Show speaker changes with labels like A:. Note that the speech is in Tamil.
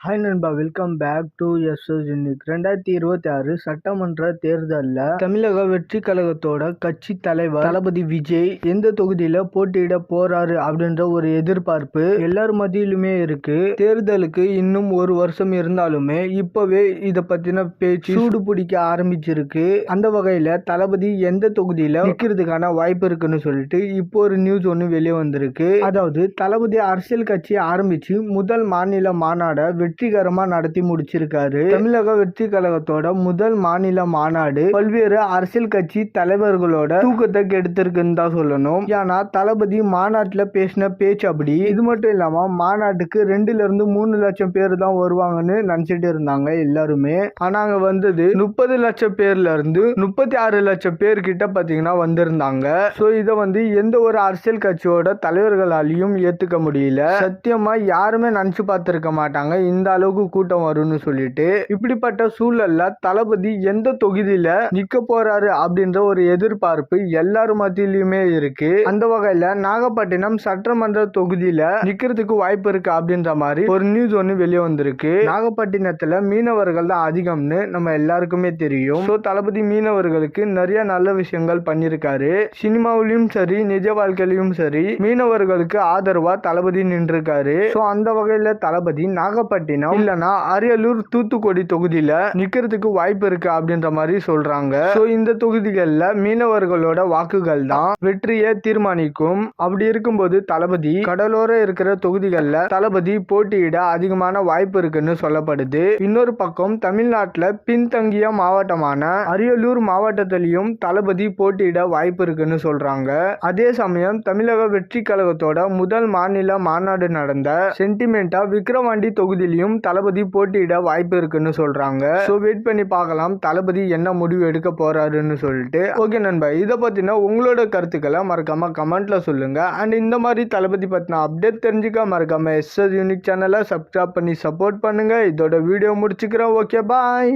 A: ஹாய் நண்பா. வெல்கம் பேக் டு எஸ் இன்னைக்கு ரெண்டாயிரத்தி இருபத்தி ஆறு சட்டமன்ற தேர்தலில் தமிழக வெற்றி கழகத்தோட கட்சி தலைவர் தளபதி விஜய் எந்த தொகுதியில போட்டியிட போறாரு அப்படின்ற ஒரு எதிர்பார்ப்பு எல்லார் மத்தியிலுமே இருக்கு. தேர்தலுக்கு இன்னும் ஒரு வருஷம் இருந்தாலுமே இப்பவே இத பத்தின பேச்சு சூடு பிடிக்க ஆரம்பிச்சிருக்கு. அந்த வகையில தளபதி எந்த தொகுதியில நிற்கிறதுக்கான வாய்ப்பு இருக்குன்னு சொல்லிட்டு இப்போ ஒரு நியூஸ் ஒன்று வெளியே வந்திருக்கு. அதாவது தளபதி அரசியல் கட்சி ஆரம்பிச்சு முதல் மாநில மாநாட வெற்றிகரமா நடத்தி முடிச்சிருக்காரு. தமிழக வெற்றி கழகத்தோட முதல் மாநில மாநாடு பல்வேறு அரசியல் கட்சி தலைவர்களோட தூக்கத்தை கெடுத்திருக்குன்னு தான் சொல்லணும். ஏன்னா தளபதி மாநாட்டுல பேசின பேச்சு அப்படி. இது மட்டும் இல்லாம மாநாட்டுக்கு ரெண்டுல இருந்து மூணு லட்சம் பேர் தான் வருவாங்கன்னு நினைச்சிட்டு இருந்தாங்க எல்லாருமே. ஆனா அங்க வந்தது முப்பது லட்சம் பேர்ல இருந்து முப்பத்தி ஆறு லட்சம் பேர் கிட்ட பாத்தீங்கன்னா வந்திருந்தாங்க. சோ இத வந்து எந்த ஒரு அரசியல் கட்சியோட தலைவர்களாலையும் ஏத்துக்க முடியல. சத்தியமா யாருமே நினைச்சு பார்த்திருக்க மாட்டாங்க. இந்த அளவுக்கு கூட்டம் வரும்னு சொல்லிட்டு இப்படிப்பட்ட சூழல்ல தளபதி எந்த தொகுதியில நிக்க போறாரு அப்படின்ற ஒரு எதிர்பார்ப்பு எல்லார் மத்தியிலுமே இருக்கு. அந்த வகையில நாகப்பட்டினம் சட்டமன்ற தொகுதியில நிக்கிறதுக்கு வாய்ப்பு இருக்கு அப்படின்ற மாதிரி ஒரு நியூஸ் ஒன்று வெளியே வந்திருக்கு. நாகப்பட்டினத்துல மீனவர்கள் தான் அதிகம்னு நம்ம எல்லாருக்குமே தெரியும். ஸோ தளபதி மீனவர்களுக்கு நிறைய நல்ல விஷயங்கள் பண்ணியிருக்காரு. சினிமாவிலும் சரி நிஜ வாழ்க்கையிலும் சரி மீனவர்களுக்கு ஆதரவா தளபதி நின்றுருக்காரு. ஸோ அந்த வகையில தளபதி நாகப்பட்டினம் இல்லனா அரியலூர் தூத்துக்குடி தொகுதியில நிக்கிறதுக்கு வாய்ப்பு இருக்கு அப்படின்ற மாதிரி சொல்றாங்க. ஸோ இந்த தொகுதிகளில் மீனவர்களோட வாக்குகள் தான் வெற்றியை தீர்மானிக்கும். அப்படி இருக்கும்போது தளபதி கடலோர இருக்கிற தொகுதிகளில் தளபதி போட்டியிட அதிகமான வாய்ப்பு இருக்குன்னு சொல்லப்படுது. இன்னொரு பக்கம் தமிழ்நாட்டில் பின்தங்கிய மாவட்டமான அரியலூர் மாவட்டத்திலையும் தளபதி போட்டியிட வாய்ப்பு இருக்குன்னு சொல்றாங்க. அதே சமயம் தமிழக வெற்றி கழகத்தோட முதல் மாநில மாநாடு நடந்த சென்டிமெண்டா விக்கிரவாண்டி தொகுதியிலையும் தளபதி போட்டியிட வாய்ப்பு இருக்குன்னு சொல்றாங்க. ஸோ வெயிட் பண்ணி பார்க்கலாம். தளபதி என்ன முடிவு எடுக்க போறாருன்னு சொல்லிட்டு. ஓகே நண்பா இதை பத்தின உங்களோட கருத்துக்களை மறக்காம கமெண்ட்ல சொல்லுங்க. அண்ட் இந்த மாதிரி தளபதி பத்தின அப்டேட் தெரிஞ்சுக்க மறக்காம எஸ்எஸ் யூனிக் சேனலை சப்ஸ்கிரைப் பண்ணி சப்போர்ட் பண்ணுங்க. இதோட வீடியோ முடிச்சுக்கிறேன் ஓகே பாய்